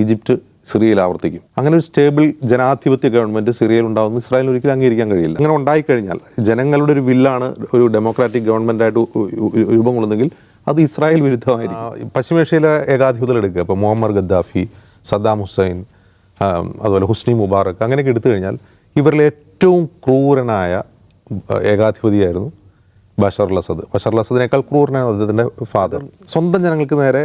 Egypt സിറിയയിൽ ആവർത്തിക്കും. അങ്ങനെ ഒരു സ്റ്റേബിൾ ജനാധിപത്യ ഗവൺമെന്റ് സിറിയയിൽ ഉണ്ടാവുന്ന. ഇസ്രായേലിന് ഒരിക്കലും അംഗീകരിക്കാൻ കഴിയില്ല. അങ്ങനെ ഉണ്ടായിക്കഴിഞ്ഞാൽ ജനങ്ങളുടെ ഒരു വില്ലാണ് ഒരു ഡെമോക്രാറ്റിക് ഗവൺമെന്റായിട്ട് രൂപം കൊള്ളുന്നെങ്കിൽ അത് ഇസ്രായേൽ വിരുദ്ധമായിരിക്കും. പശ്ചിമേഷ്യയിലെ ഏകാധിപത്യത്തിൽ എടുക്കുക. ഇപ്പോൾ മുഹമ്മദ് ഗദ്ദാഫി സദ്ദാം ഹുസൈൻ അതുപോലെ ഹുസ്നി മുബാറക് അങ്ങനെയൊക്കെ എടുത്തു കഴിഞ്ഞാൽ ഇവരിലെ ഏറ്റവും ക്രൂരനായ ഏകാധിപതിയായിരുന്നു ബഷർ അസദ് ബഷർ അസദിനേക്കാൾ ക്രൂരനായ അദ്ദേഹത്തിന്റെ ഫാദർ. സ്വന്തം ജനങ്ങൾക്ക് നേരെ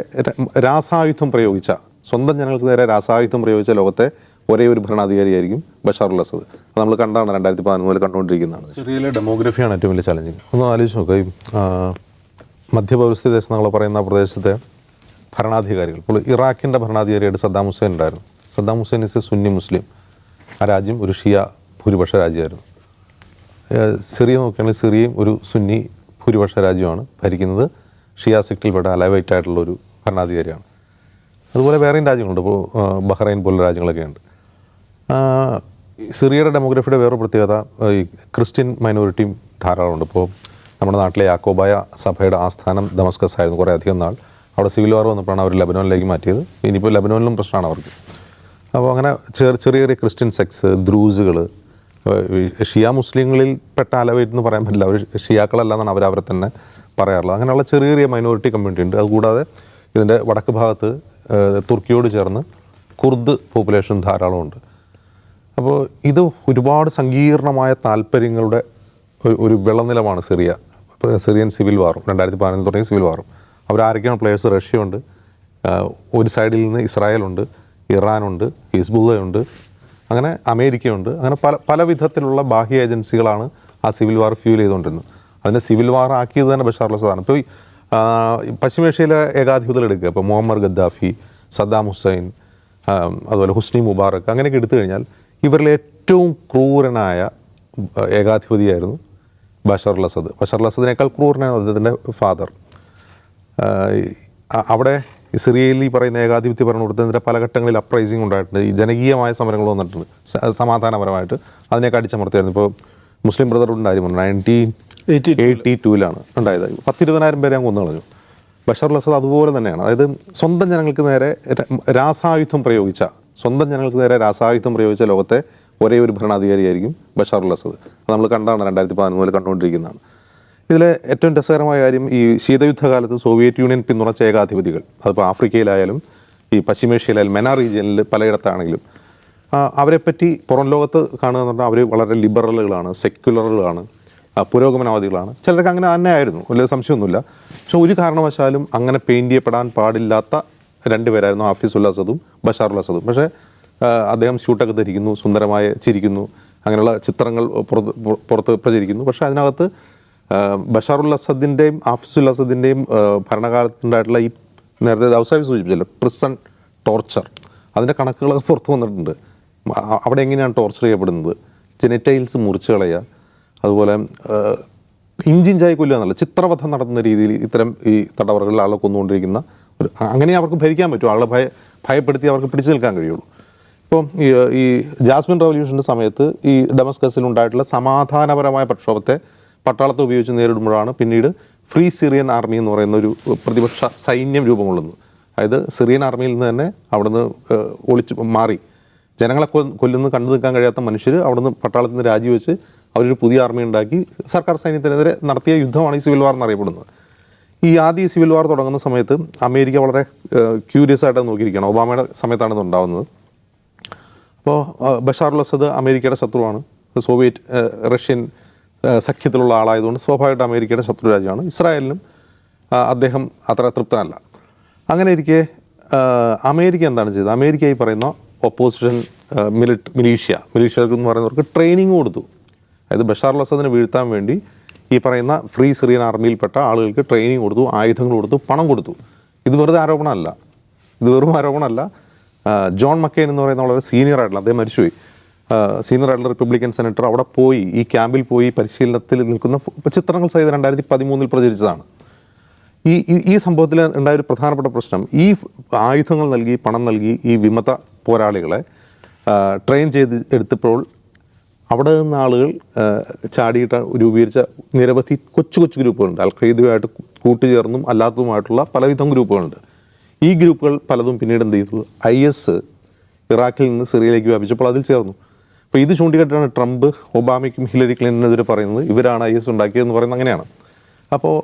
രാസായുധം പ്രയോഗിച്ച സ്വന്തം ജനങ്ങൾക്ക് നേരെ രാസായുധം പ്രയോഗിച്ച ലോകത്തെ ഒരേ ഒരു ഭരണാധികാരിയായിരിക്കും ബഷാറുൽ അസദ്. നമ്മൾ കണ്ടാണ് രണ്ടായിരത്തി പതിനൊന്ന് മുതൽ കണ്ടുകൊണ്ടിരിക്കുന്നതാണ്. സിറിയയിലെ ഡെമോഗ്രഫിയാണ് ഏറ്റവും വലിയ ചലഞ്ചിങ് ഒന്ന് ആലോചിച്ച് നോക്കുക ഈ ദേശം നമ്മൾ പറയുന്ന പ്രദേശത്തെ ഭരണാധികാരികൾ. ഇപ്പോൾ ഇറാഖിന്റെ ഭരണാധികാരിയായിട്ട് സദ്ദാം ഹുസൈൻ ഉണ്ടായിരുന്നു. Saddam Hussein is a Sunni Muslim ആ രാജ്യം ഒരു ഷിയ ഭൂരിപക്ഷ രാജ്യമായിരുന്നു. സിറിയ നോക്കുകയാണെങ്കിൽ സിറിയയും ഒരു സുന്നി ഭൂരിപക്ഷ രാജ്യമാണ് ഭരിക്കുന്നത്. ഷിയ സെക്റ്റിൽപ്പെട്ട അലവൈറ്റ് ആയിട്ടുള്ള ഒരു ഭരണാധികാരിയാണ്. അതുപോലെ വേറെയും രാജ്യങ്ങളുണ്ട്. ഇപ്പോൾ ബഹ്റൈൻ പോലുള്ള രാജ്യങ്ങളൊക്കെ ഉണ്ട്. സിറിയയുടെ ഡെമോഗ്രഫിയുടെ വേറൊരു പ്രത്യേകത ഈ ക്രിസ്ത്യൻ മൈനോറിറ്റിയും ധാരാളമുണ്ട്. ഇപ്പോൾ നമ്മുടെ നാട്ടിലെ യാക്കോബായ സഭയുടെ ആസ്ഥാനം ദമസ്കസ് ആയിരുന്നു കുറേ അധികം നാൾ. അവിടെ സിവിൽ വാർ വന്നപ്പോഴാണ് അവർ ലബനോനിലേക്ക് മാറ്റിയത്. ഇനിയിപ്പോൾ ലബനോനിലും പ്രശ്നമാണ് അവർക്ക്. അപ്പോൾ അങ്ങനെ ചെറിയ ചെറിയ ക്രിസ്ത്യൻ സെക്സ് ദ്രൂസുകൾ ഷിയ മുസ്ലിങ്ങളിൽ പെട്ട അലവേറ്റ് എന്ന് പറയാൻ പറ്റില്ല. അവർ ഷിയാക്കളല്ലാന്നാണ് അവർ അവരെ തന്നെ പറയാറുള്ളത്. അങ്ങനെയുള്ള ചെറിയ ചെറിയ മൈനോറിറ്റി കമ്മ്യൂണിറ്റി ഉണ്ട്. അതുകൂടാതെ ഇതിന്റെ വടക്ക് ഭാഗത്ത് തുർക്കിയോട് ചേർന്ന് കുർദ് പോപ്പുലേഷൻ ധാരാളമുണ്ട്. അപ്പോൾ ഇത് ഒരുപാട് സങ്കീർണമായ താല്പര്യങ്ങളുടെ ഒരു- വിളനിലമാണ് സിറിയ. സിറിയൻ സിവിൽ വാറും രണ്ടായിരത്തി പതിനൊന്ന് തുടങ്ങിയ സിവിൽ വാറും. അവരാരൊക്കെയാണ് പ്ലേയേഴ്സ് റഷ്യയുണ്ട്. ഒരു സൈഡിൽ നിന്ന് ഇസ്രായേലുണ്ട് ഇറാനുണ്ട് ഹിസ്ബുള്ളയുണ്ട് അങ്ങനെ അമേരിക്കയുണ്ട്. അങ്ങനെ പല പല വിധത്തിലുള്ള ബാഹ്യ ഏജൻസികളാണ് ആ സിവിൽ വാർ ഫ്യൂൽ ചെയ്തുകൊണ്ടിരുന്നത്. അതിനെ സിവിൽ വാർ ആക്കിയത് തന്നെ ബഷാർ അസദാണ് ഇപ്പോൾ പശ്ചിമേഷ്യയിലെ ഏകാധിപത്യത്തിൽ എടുക്കുക. ഇപ്പോൾ മുഹമ്മദ് ഗദ്ദാഫി സദ്ദാം ഹുസൈൻ അതുപോലെ ഹുസ്നി മുബാറക് അങ്ങനെയൊക്കെ എടുത്തു കഴിഞ്ഞാൽ ഇവരിൽ ഏറ്റവും ക്രൂരനായ ഏകാധിപതിയായിരുന്നു ബഷർ അസദ് ബഷർ അസദിനേക്കാൾ ക്രൂരനാണ് അദ്ദേഹത്തിന്റെ ഫാദർ. അവിടെ സിറിയയിൽ ഈ പറയുന്ന ഏകാധിപത്യ ഭരണകൂടത്തിന്റെ പല ഘട്ടങ്ങളിൽ അപ്രൈസിങ് ഉണ്ടായിട്ടുണ്ട്. ഈ ജനകീയമായ സമരങ്ങൾ വന്നിട്ടുണ്ട്. സമാധാനപരമായിട്ട് അതിനേക്കാൾ അടിച്ചമർത്തിയായിരുന്നു. ഇപ്പോൾ മുസ്ലിം ബ്രദർഹുഡിന്റെ കാര്യം പറഞ്ഞു. നയന്റീൻ എയ്റ്റി ടൂവിലാണ് ഉണ്ടായത്. പത്തിരുപതിനായിരം പേരെ അങ്ങ് കൊന്നു കളഞ്ഞു ബഷർ അസദ് അതുപോലെ തന്നെയാണ്. അതായത് സ്വന്തം ജനങ്ങൾക്ക് നേരെ രാസായുധം പ്രയോഗിച്ച സ്വന്തം ജനങ്ങൾക്ക് നേരെ രാസായുധം പ്രയോഗിച്ച ലോകത്തെ ഒരേ ഒരു ഭരണാധികാരിയായിരിക്കും ബഷർ അസദ് അത് നമ്മൾ കണ്ടാണ് രണ്ടായിരത്തി പതിനൊന്ന് മുതൽ കണ്ടുകൊണ്ടിരിക്കുന്നതാണ്. ഇതിലെ ഏറ്റവും രസകരമായ കാര്യം ഈ ശീതയുദ്ധകാലത്ത് സോവിയറ്റ് യൂണിയൻ പിന്തുണച്ച ഏകാധിപതികൾ അതിപ്പോൾ ആഫ്രിക്കയിലായാലും ഈ പശ്ചിമേഷ്യയിലായാലും മെനാ റീജിയനിൽ പലയിടത്താണെങ്കിലും അവരെപ്പറ്റി പുറം ലോകത്ത് കാണുക എന്ന് പറഞ്ഞാൽ അവർ വളരെ ലിബറലുകളാണ് സെക്യുലറുകളാണ്. പുരോഗമനവാദികളാണ് ചിലർക്ക് അങ്ങനെ തന്നെ ആയിരുന്നു വലിയ സംശയമൊന്നുമില്ല. പക്ഷെ ഒരു കാരണവശാലും അങ്ങനെ പെയിന്റ് ചെയ്യപ്പെടാൻ പാടില്ലാത്ത രണ്ടുപേരായിരുന്നു ഹാഫീസ് അസദും ബഷാർ അസദും. പക്ഷേ അദ്ദേഹം ഷൂട്ടൊക്കെ ധരിക്കുന്നു സുന്ദരമായ ചിരിക്കുന്നു അങ്ങനെയുള്ള ചിത്രങ്ങൾ പുറത്ത് പുറത്ത് പ്രചരിക്കുന്നു. പക്ഷേ അതിനകത്ത് ബഷാറുൽ അസദിന്റെയും ഹാഫിസുൽ അസദിന്റെയും ഭരണകാലത്തുണ്ടായിട്ടുള്ള ഈ നേരത്തെ ദൗസാവി സൂചിപ്പിച്ചല്ലോ പ്രിസൺ ടോർച്ചർ അതിന്റെ കണക്കുകളൊക്കെ പുറത്ത് വന്നിട്ടുണ്ട്. അവിടെ എങ്ങനെയാണ് ടോർച്ചർ ചെയ്യപ്പെടുന്നത്? ജെനറ്റൈൽസ് മുറിച്ച് കളയുക. അതുപോലെ ഇഞ്ചിഞ്ചായി കൊല്ലുക എന്നല്ല ചിത്രവധം നടത്തുന്ന രീതിയിൽ ഇത്തരം ഈ തടവറകളിൽ ആളെ കൊന്നുകൊണ്ടിരിക്കുന്ന ഒരു അങ്ങനെ അവർക്ക് ഭരിക്കാൻ പറ്റും. ആളെ ഭയ ഭയപ്പെടുത്തി അവർക്ക് പിടിച്ചു നിൽക്കാൻ കഴിയുള്ളൂ. ഇപ്പം ഈ ജാസ്മിൻ റവല്യൂഷന്റെ സമയത്ത് ഈ ഡെമസ്കസിൽ ഉണ്ടായിട്ടുള്ള സമാധാനപരമായ പ്രക്ഷോഭത്തെ പട്ടാളത്തെ ഉപയോഗിച്ച് നേരിടുമ്പോഴാണ് പിന്നീട് ഫ്രീ സിറിയൻ ആർമി എന്ന് പറയുന്ന ഒരു പ്രതിപക്ഷ സൈന്യം രൂപം അതായത് സിറിയൻ ആർമിയിൽ നിന്ന് തന്നെ അവിടുന്ന് ഒളിച്ച് മാറി. ജനങ്ങളെ കൊല്ലുന്ന കണ്ടു നിൽക്കാൻ കഴിയാത്ത മനുഷ്യർ അവിടുന്ന് പട്ടാളത്തിൽ നിന്ന് രാജിവെച്ച് അവരൊരു പുതിയ ആർമി ഉണ്ടാക്കി സർക്കാർ സൈന്യത്തിനെതിരെ നടത്തിയ യുദ്ധമാണ് ഈ സിവിൽ വാർ എന്നറിയപ്പെടുന്നത്. ഈ ആദ്യ സിവിൽ വാർ തുടങ്ങുന്ന സമയത്ത് അമേരിക്ക വളരെ ക്യൂരിയസ് ആയിട്ട് നോക്കിയിരിക്കുകയാണ്. ഒബാമയുടെ സമയത്താണ് ഇത് ഉണ്ടാകുന്നത് അപ്പോൾ ബഷാർ അസദ് അമേരിക്കയുടെ ശത്രുവാണ്. സോവിയറ്റ് റഷ്യൻ സഖ്യത്തിലുള്ള ആളായതുകൊണ്ട് സ്വാഭാവികമായിട്ട് അമേരിക്കയുടെ ശത്രു രാജ്യമാണ്. ഇസ്രായേലിനും അദ്ദേഹം അത്ര തൃപ്തനല്ല. അങ്ങനെ ഇരിക്കെ അമേരിക്ക എന്താണ് ചെയ്തത്? അമേരിക്ക ഈ പറയുന്ന ഒപ്പോസിഷൻ മിലിറ്റ് മിലീഷ്യ മിലീഷ്യകൾക്ക് എന്ന് പറയുന്നവർക്ക് ട്രെയിനിങ് കൊടുത്തു. അതായത് ബഷാർ അസദിനെ വീഴ്ത്താൻ വേണ്ടി ഈ പറയുന്ന ഫ്രീ സിറിയൻ ആർമിയിൽപ്പെട്ട ആളുകൾക്ക് ട്രെയിനിങ് കൊടുത്തു ആയുധങ്ങൾ കൊടുത്തു പണം കൊടുത്തു. ഇത് വെറുതെ ആരോപണമല്ല. ഇത് വെറും ആരോപണമല്ല. ജോൺ മക്കെയിൻ എന്ന് പറയുന്ന വളരെ സീനിയർ ആയിട്ടുള്ള അദ്ദേഹം മരിച്ചുപോയി. സീനിയർ ആയിട്ടുള്ള റിപ്പബ്ലിക്കൻ സെനറ്റർ അവിടെ പോയി ഈ ക്യാമ്പിൽ പോയി പരിശീലനത്തിൽ നിൽക്കുന്ന ചിത്രങ്ങൾ സഹിതം രണ്ടായിരത്തി പതിമൂന്നിൽ പ്രചരിച്ചതാണ്. ഈ- ഈ സംഭവത്തിൽ ഉണ്ടായ ഒരു പ്രധാനപ്പെട്ട പ്രശ്നം ഈ ആയുധങ്ങൾ നൽകി പണം നൽകി ഈ വിമത പോരാളികളെ ട്രെയിൻ ചെയ്ത് എടുത്തപ്പോൾ അവിടെ നിന്ന് ആളുകൾ ചാടിയിട്ട് രൂപീകരിച്ച നിരവധി കൊച്ചു കൊച്ചു ഗ്രൂപ്പുകളുണ്ട്. അൽ ഖയ്ദയുമായിട്ട് കൂട്ടുചേർന്നും അല്ലാത്തതുമായിട്ടുള്ള പലവിധം ഗ്രൂപ്പുകളുണ്ട്. ഈ ഗ്രൂപ്പുകൾ പലതും പിന്നീട് എന്ത് ചെയ്തു? ഐ എസ് ഇറാഖിൽ നിന്ന് സിറിയയിലേക്ക് വ്യാപിച്ചപ്പോൾ അതിൽ ചേർന്നു. അപ്പോൾ ഇത് ചൂണ്ടിക്കാട്ടാണ് ട്രംപ് ഒബാമയ്ക്കും ഹിലരി ക്ലിന്റനെതിരെ പറയുന്നത് ഇവരാണ് ഐ എസ് ഉണ്ടാക്കിയതെന്ന് പറയുന്നത് അങ്ങനെയാണ്. അപ്പോൾ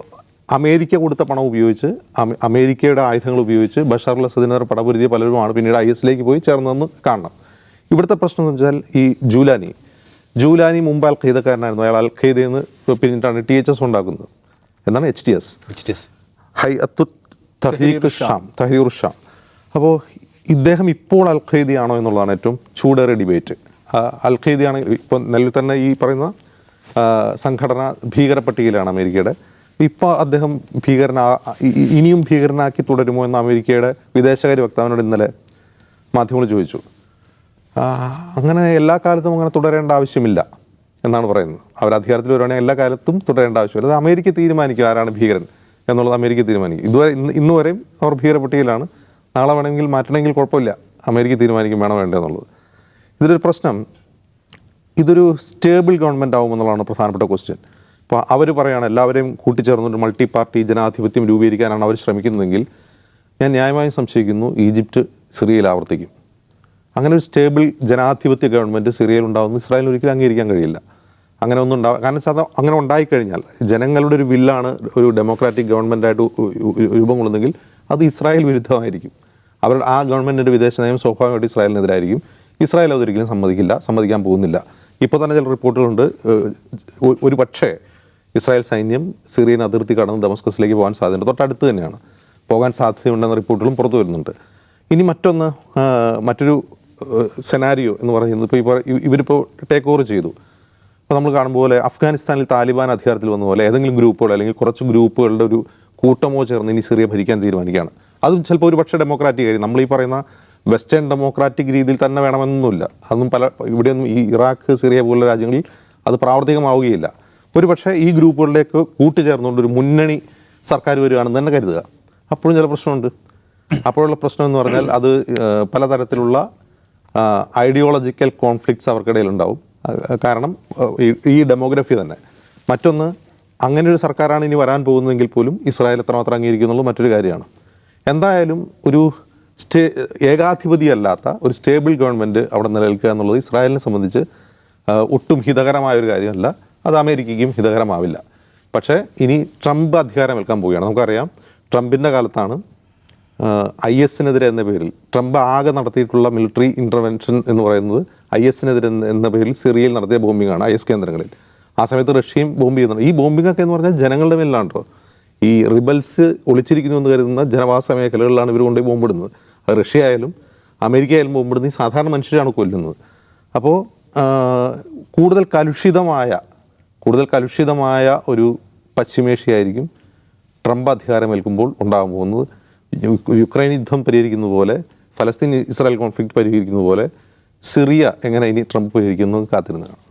അമേരിക്ക കൊടുത്ത പണം ഉപയോഗിച്ച് അമേരിക്കയുടെ ആയുധങ്ങൾ ഉപയോഗിച്ച് ബഷാർ അസദിനെ പടപൊരുതിയ പലരുമാണ് പിന്നീട് ഐ എസിലേക്ക് പോയി ചേർന്നതെന്ന് കാണണം. ഇവിടുത്തെ പ്രശ്നം എന്ന് വെച്ചാൽ ഈ ജൂലാനി ജൂലാനി മുമ്പ് അൽ ഖൈദക്കാരനായിരുന്നു അയാൾ അൽ ഖൈദ നിന്ന് പിന്നിട്ടാണ് ടി എച്ച് എസ് ഉണ്ടാക്കുന്നത്. എന്നാണ് H T S Hayat Tahrir Sham. Tahrir Sham. അപ്പോൾ ഇദ്ദേഹം ഇപ്പോൾ അൽ ഖൈദിയാണോ എന്നുള്ളതാണ് ഏറ്റവും ചൂടേറിയ ഡിബേറ്റ്. അൽ ഖൈദിയാണ് ഇപ്പോൾ നിലവിൽ തന്നെ ഈ പറയുന്ന സംഘടന ഭീകര പട്ടികയിലാണ് അമേരിക്കയുടെ. ഇപ്പോൾ അദ്ദേഹം ഭീകരനാ ഇനിയും ഭീകരനാക്കി തുടരുമോ എന്ന് അമേരിക്കയുടെ വിദേശകാര്യ വക്താവിനോട് ഇന്നലെ മാധ്യമങ്ങൾ ചോദിച്ചു. അങ്ങനെ എല്ലാ കാലത്തും അങ്ങനെ തുടരേണ്ട ആവശ്യമില്ല എന്നാണ് പറയുന്നത്. അവർ അധികാരത്തിൽ വരുവാണെങ്കിൽ എല്ലാ കാലത്തും തുടരേണ്ട ആവശ്യമില്ല. അത് അമേരിക്ക തീരുമാനിക്കും ആരാണ് ഭീകരൻ എന്നുള്ളത് അമേരിക്ക തീരുമാനിക്കും. ഇതുവരെ ഇന്ന് ഇന്ന് വരെയും അവർ ഭീകരപ്പെട്ടിയിലാണ് നാളെ വേണമെങ്കിൽ മാറ്റണമെങ്കിൽ കുഴപ്പമില്ല. അമേരിക്ക തീരുമാനിക്കും വേണം വേണ്ടേ എന്നുള്ളത്. ഇതൊരു പ്രശ്നം. ഇതൊരു സ്റ്റേബിൾ ഗവൺമെന്റ് ആവുമെന്നുള്ളതാണ് പ്രധാനപ്പെട്ട ക്വസ്റ്റ്യൻ. ഇപ്പോൾ അവർ പറയുകയാണ് എല്ലാവരെയും കൂട്ടിച്ചേർന്നൊരു മൾട്ടി പാർട്ടി ജനാധിപത്യം രൂപീകരിക്കാനാണ് അവർ ശ്രമിക്കുന്നതെങ്കിൽ ഞാൻ ന്യായമായും സംശയിക്കുന്നു ഈജിപ്റ്റ് സിറിയയിൽ ആവർത്തിക്കും. അങ്ങനെ ഒരു സ്റ്റേബിൾ ജനാധിപത്യ ഗവൺമെന്റ് സിറിയയിൽ ഉണ്ടാകുന്നു ഇസ്രായേലിന് ഒരിക്കലും അംഗീകരിക്കാൻ കഴിയില്ല. അങ്ങനെ ഒന്നും ഉണ്ടാവും കാരണം സാധാ അങ്ങനെ ഉണ്ടായിക്കഴിഞ്ഞാൽ ജനങ്ങളുടെ ഒരു വില്ലാണ് ഒരു ഡെമോക്രാറ്റിക് ഗവൺമെന്റായിട്ട് രൂപം കൊള്ളുന്നെങ്കിൽ അത് ഇസ്രായേൽ വിരുദ്ധമായിരിക്കും. അവരുടെ ആ ഗവൺമെന്റിന്റെ വിദേശ നയം സ്വാഭാവികമായിട്ട് ഇസ്രായേലിനെതിരായിരിക്കും. ഇസ്രായേൽ അതൊരിക്കലും സമ്മതിക്കില്ല സമ്മതിക്കാൻ പോകുന്നില്ല. ഇപ്പോൾ തന്നെ ചില റിപ്പോർട്ടുകളുണ്ട്. ഒരു പക്ഷേ ഇസ്രായേൽ സൈന്യം സിറിയൻ അതിർത്തി കടന്ന് ദമസ്കസിലേക്ക് പോകാൻ സാധ്യത തൊട്ടടുത്ത് തന്നെയാണ്. പോകാൻ സാധ്യതയുണ്ടെന്ന റിപ്പോർട്ടുകളും പുറത്തു വരുന്നുണ്ട്. ഇനി മറ്റൊന്ന് മറ്റൊരു സെനാരിയോ എന്ന് പറയുന്നത് ഇപ്പോൾ ഇവരിപ്പോൾ ടേക്ക് ഓവർ ചെയ്തു. അപ്പോൾ നമ്മൾ കാണുമ്പോൾ പോലെ അഫ്ഗാനിസ്ഥാനിൽ താലിബാൻ അധികാരത്തിൽ വന്ന പോലെ ഏതെങ്കിലും ഗ്രൂപ്പുകൾ അല്ലെങ്കിൽ കുറച്ച് ഗ്രൂപ്പുകളുടെ ഒരു കൂട്ടമോ ചേർന്ന് ഇനി സിറിയ ഭരിക്കാൻ തീരുമാനിക്കുകയാണ്. അതും ചിലപ്പോൾ ഒരു പക്ഷേ ഡെമോക്രാറ്റിക് ആയിരിക്കും. നമ്മൾ ഈ പറയുന്ന വെസ്റ്റേൺ ഡെമോക്രാറ്റിക് രീതിയിൽ തന്നെ വേണമെന്നൊന്നുമില്ല. അതൊന്നും പല ഇവിടെയൊന്നും ഈ ഇറാഖ് സിറിയ പോലുള്ള രാജ്യങ്ങളിൽ അത് പ്രാവർത്തികമാവുകയില്ല. ഒരു പക്ഷേ ഈ ഗ്രൂപ്പുകളിലേക്ക് കൂട്ടിച്ചേർന്നുകൊണ്ട് ഒരു മുന്നണി സർക്കാർ വരികയാണെന്ന് തന്നെ കരുതുക. അപ്പോഴും ചില പ്രശ്നമുണ്ട്. അപ്പോഴുള്ള പ്രശ്നം എന്ന് പറഞ്ഞാൽ അത് പലതരത്തിലുള്ള ഐഡിയോളജിക്കൽ കോൺഫ്ലിക്ട്സ് അവർക്കിടയിൽ ഉണ്ടാവും കാരണം ഈ- ഡെമോഗ്രഫി തന്നെ. മറ്റൊന്ന് അങ്ങനെ ഒരു സർക്കാരാണ് ഇനി വരാൻ പോകുന്നതെങ്കിൽ പോലും ഇസ്രായേൽ എത്രമാത്രം അംഗീകരിക്കുന്നുള്ളൂ മറ്റൊരു കാര്യമാണ്. എന്തായാലും ഒരു സ്റ്റേ ഏകാധിപതിയല്ലാത്ത ഒരു സ്റ്റേബിൾ ഗവൺമെന്റ് അവിടെ നിലനിൽക്കുക എന്നുള്ളത് ഇസ്രായേലിനെ സംബന്ധിച്ച് ഒട്ടും ഹിതകരമായ ഒരു കാര്യമല്ല. അത് അമേരിക്കയ്ക്കും ഹിതകരമാവില്ല. പക്ഷേ ഇനി ട്രംപ് അധികാരമേൽക്കാൻ പോവുകയാണ്. നമുക്കറിയാം ട്രംപിന്റെ കാലത്താണ് ഐ എസിനെതിരെ എന്ന പേരിൽ ട്രംപ് ആകെ നടത്തിയിട്ടുള്ള മിലിറ്ററി ഇന്റർവെൻഷൻ എന്ന് പറയുന്നത് ഐ എസിനെതിരെ എന്ന പേരിൽ സിറിയയിൽ നടത്തിയ ബോംബിംഗ് ആണ് ഐ എസ് കേന്ദ്രങ്ങളിൽ. ആ സമയത്ത് റഷ്യയും ബോംബ് ചെയ്യുന്നുണ്ട്. ഈ ബോംബിംഗ് ഒക്കെ എന്ന് പറഞ്ഞാൽ ജനങ്ങളുടെ മേലാണ് ഈ റിബൽസ് ഒളിച്ചിരിക്കുന്നു എന്ന് കരുതുന്ന ജനവാസ മേഖലകളിലാണ് ഇവർ കൊണ്ടുപോയി ബോംബിടുന്നത് അത് റഷ്യ ആയാലും അമേരിക്ക ആയാലും ബോംബിടുന്ന ഈ സാധാരണ മനുഷ്യരാണ് കൊല്ലുന്നത്. അപ്പോൾ കൂടുതൽ കലുഷിതമായ കൂടുതൽ കലുഷിതമായ ഒരു പശ്ചിമേഷ്യയായിരിക്കും ട്രംപ് അധികാരമേൽക്കുമ്പോൾ ഉണ്ടാകാൻ പോകുന്നത്. യുക്രൈൻ യുദ്ധം പരിഹരിക്കുന്ന പോലെ ഫലസ്തീൻ ഇസ്രായേൽ കോൺഫ്ലിക്റ്റ് പരിഹരിക്കുന്ന പോലെ സിറിയ എങ്ങനെ ഇനി ട്രംപ് പരിഹരിക്കുന്നു കാത്തിരുന്നതാണ്.